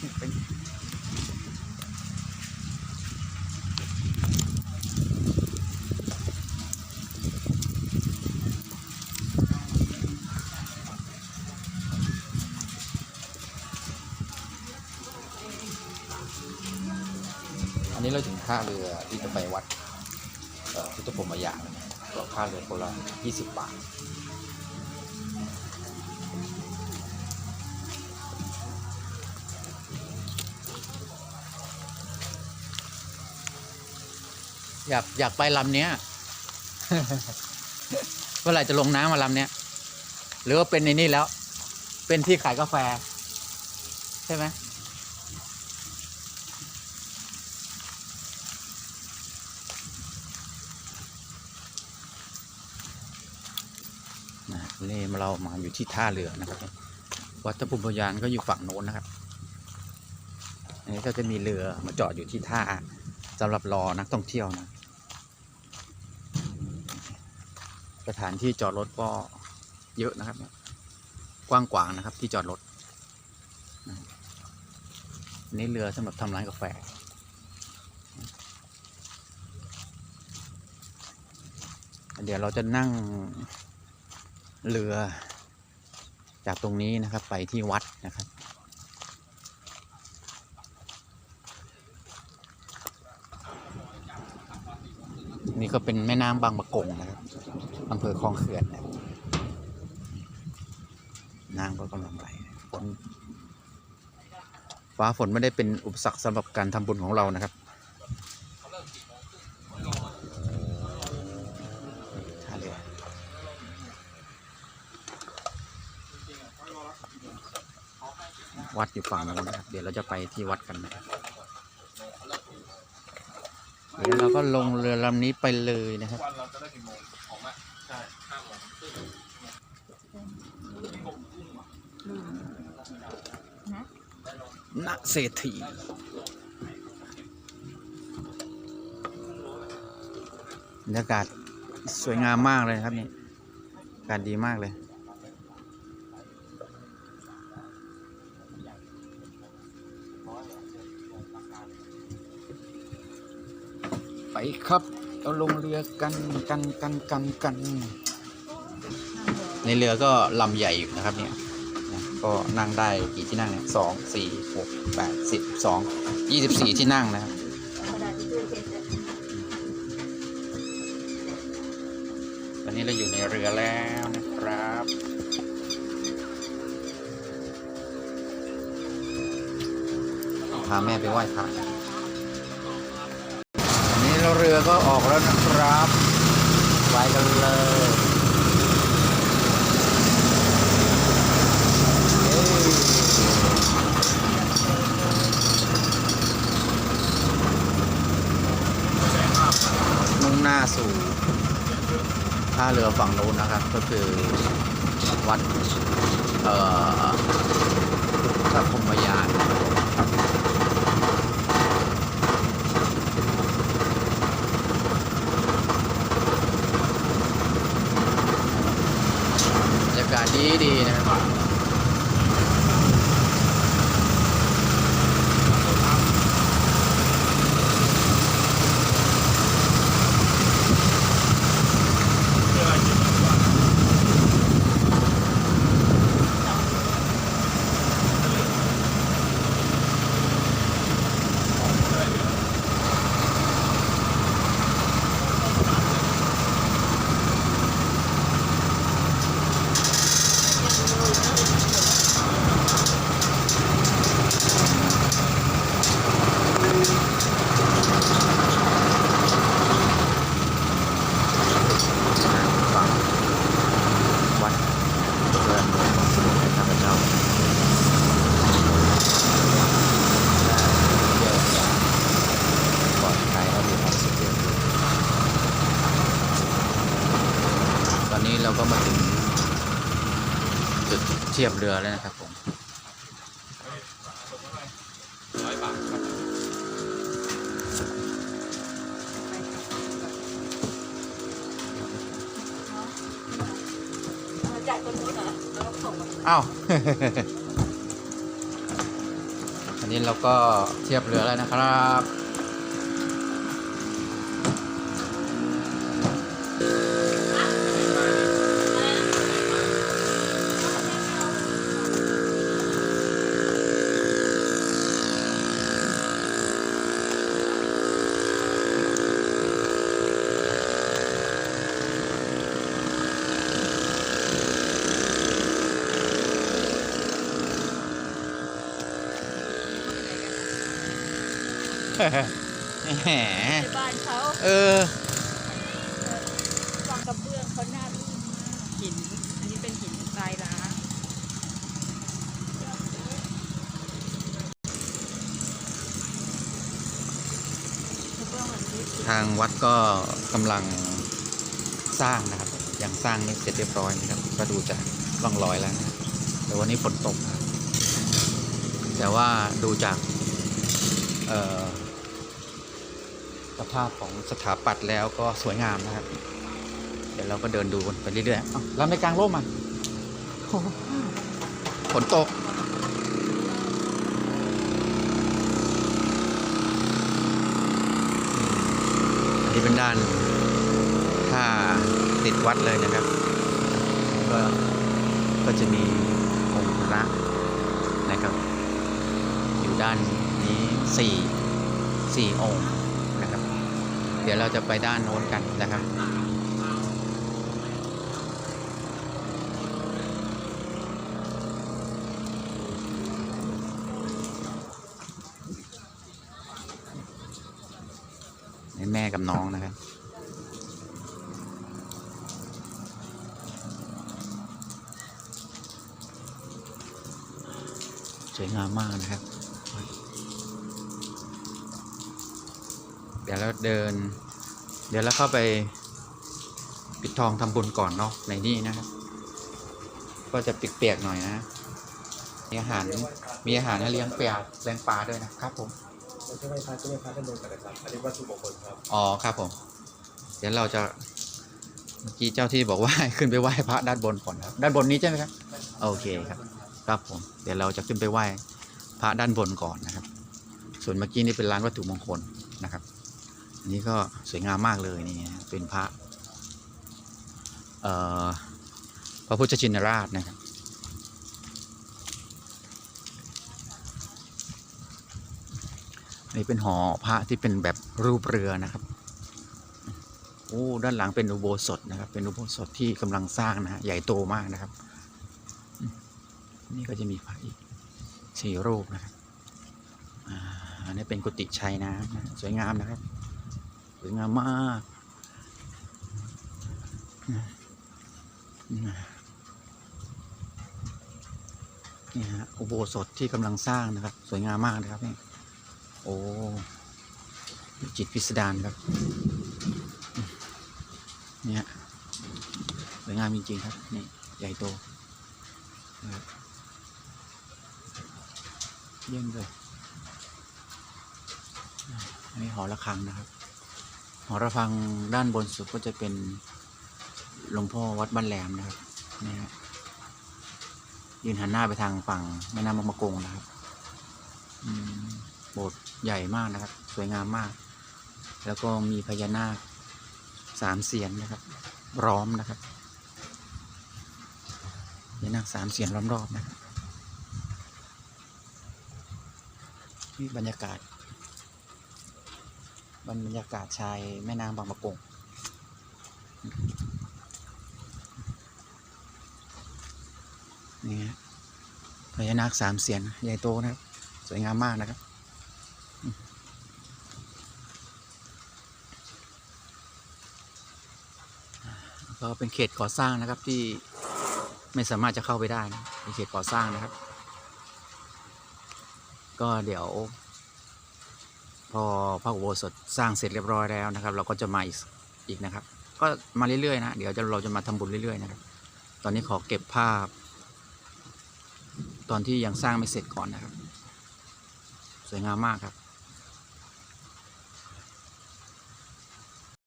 อันนี้เราถึงท่าเรือที่จะไปวัดพุทธพรหมยานแล้วนะก็ค่าเรือคนละ20 บาท อยากอยากไปลำเนี้ยเมื่อไหร่จะลงน้ำมาลำเนี้ยหรือว่าเป็นในนี่แล้ว เป็นที่ขายกาแฟ ใช่ไหมนะนี่เรามาอยู่ที่ท่าเรือนะครับ วัดพระพุทธยานก็อยู่ฝั่งโน้นนะครับ อันนี้ก็จะมีเรือมาจอดอยู่ที่ท่าสำหรับรอนักท่องเที่ยวนะ สถานที่จอดรถก็เยอะนะครับ กว้างกวางนะครับที่จอดรถนี่เรือสำหรับทำร้านกาแฟเดี๋ยวเราจะนั่งเรือจากตรงนี้นะครับไปที่วัดนะครับ นี่ก็เป็นแม่น้ำบางปะกงนะครับอำเภอคลองเขื่อนนะน้ำก็กำลังไหลฝนฟ้าฝนไม่ได้เป็นอุปสรรคสำหรับการทำบุญของเรานะครับท่าเรือวัดอยู่ฝั่งนู้นนะครับ เดี๋ยวเราจะไปที่วัดกันนะครับ เดี๋ยวเราก็ลงเรือลำนี้ไปเลยนะครับ วันเราจะได้กี่โมงออกมาใช่ห้าโมงณเศรษฐีบรรยากาศสวยงามมากเลยครับนี่ อากาศดีมากเลย ครับเราลงเรือกันกันกันกันกัน ในเรือก็ลำใหญ่อยู่นะครับเนี่ยก็นั่งได้กี่ที่นั่งเนี่ยสองสี่หกแปดสิบสองยี่สิบสี่ที่นั่งนะครับตอนนี้เราอยู่ในเรือแล้วนะครับพาแม่ไปไหว้พระอัน เราเรือก็ออกแล้วนะครับไปกันเลยมุ่งหน้าสู่ท่าเรือฝั่งโน้นนะครับ ก็คือวัด เอ่อพระพรมยานบรรยากาศดีดีนะครับ ฝั่งวัดเพื่อนของสมุทรข้าพเจ้าได้เที่ยวอย่างปลอดภัยและมีความสุขเยอะตอนนี้ เราก็มาถึงจุดเทียบเรือแล้วนะครับผมร้อยบาทครับจ่ายคนนู้นเหรอแล้วก็ส่งมาอ้าว อันนี้เราก็เทียบเรือแล้วนะครับ แหมในบ้านเขาเออ วางกระเบื้องเขาหน้ารูปหิน อันนี้เป็นหินทรายล้าง กระเบื้องแบบนี้ทางวัดก็กำลังสร้างนะครับ ยังสร้างไม่เสร็จเรียบร้อยนะครับ ก็ดูจากร่องรอยแล้วนะแต่วันนี้ฝนตกนะครับแต่ว่าดูจากเอ่อ สภาพของสถาปัตย์แล้วก็สวยงามนะครับ เดี๋ยวเราก็เดินดูไปเรื่อยๆเอ้าเราไม่กลางร่มอะฝนตกอันนี้เป็นด้านท่าติดวัดเลยนะครับ ก็ก็จะมีองค์พระนะครับ อยู่ด้านนี้สี่สี่องค์ ดี๋ยวเราจะไปด้านโน้นกันนะครับนี่แม่กับน้องนะครับสวยงามมากนะครับ ดี๋ยวเราเดิน เดี๋ยวเราเข้าไปปิดทองทำบุญก่อนเนาะในนี่นะครับ ก็จะเปียกๆหน่อยนะมีอาหารมีอาหารให้เลี้ยงปลาเลี้ยงปลาด้วยนะครับผมเราจะไม่พาจะไม่พาท่านโดนกันนะครับอันนี้วัตถุมงคลครับอ๋อครับผม เดี๋ยวเราจะเมื่อกี้เจ้าที่บอกว่าให้ขึ้นไปไหว้พระด้านบนก่อนครับ ด้านบนนี้ใช่ไหมครับโอเคครับ ครับผม เดี๋ยวเราจะขึ้นไปไหว้พระด้านบนก่อนนะครับ ส่วนเมื่อกี้นี่เป็นร้านวัตถุมงคลนะครับอั นนี้ก็สวยงามมากเลยนี่เป็นพระพระพุทธชินราชนะครับนี่เป็นหอพระที่เป็นแบบรูปเรือนะครับโอ้ด้านหลังเป็นอุโบสถนะครับ เป็นอุโบสถที่กำลังสร้างนะฮะใหญ่โตมากนะครับ นี่ก็จะมีพระอีกสี่รูปนะครับอันนี้เป็นกุฏิชัยน้ำนะสวยงามนะครับ สวยงามมากนี่ฮะอุโบสถที่กำลังสร้างนะครับ สวยงามมากนะครับนี่โอ้จิตพิสดารครับเนี่ยสวยงามจริงๆครับนี่ใหญ่โตนะครับเยี่ยมเลยอันนี้หอระฆังนะครับ หอระฆังด้านบนสุดก็จะเป็นหลวงพ่อวัดบ้านแหลมนะครับนี่ฮะยืนหันหน้าไปทางฝั่งแม่น้ำบางมะกงนะครับโบสถ์ใหญ่มากนะครับ สวยงามมาก แล้วก็มีพญานาคสามเสียนนะครับล้อมนะครับพญานาคสามเสียนล้อมรอบนะครับนี่บรรยากาศ บรรยากาศชายแม่น้ำบางประกงนี่ฮะพญานาคสามเสียนใหญ่โตนะครับ สวยงามมากนะครับก็เป็นเขตก่อสร้างนะครับที่ไม่สามารถจะเข้าไปได้นะเป็นเขตก่อสร้างนะครับ ก็เดี๋ยว พอพระอุโบสถสร้างเสร็จเรียบร้อยแล้วนะครับ เราก็จะมาอีกอีกนะครับ ก็มาเรื่อยๆนะเดี๋ยวเราจะมาทำบุญเรื่อยๆนะครับ ตอนนี้ขอเก็บภาพ ตอนที่ยังสร้างไม่เสร็จก่อนนะครับ สวยงามมากครับ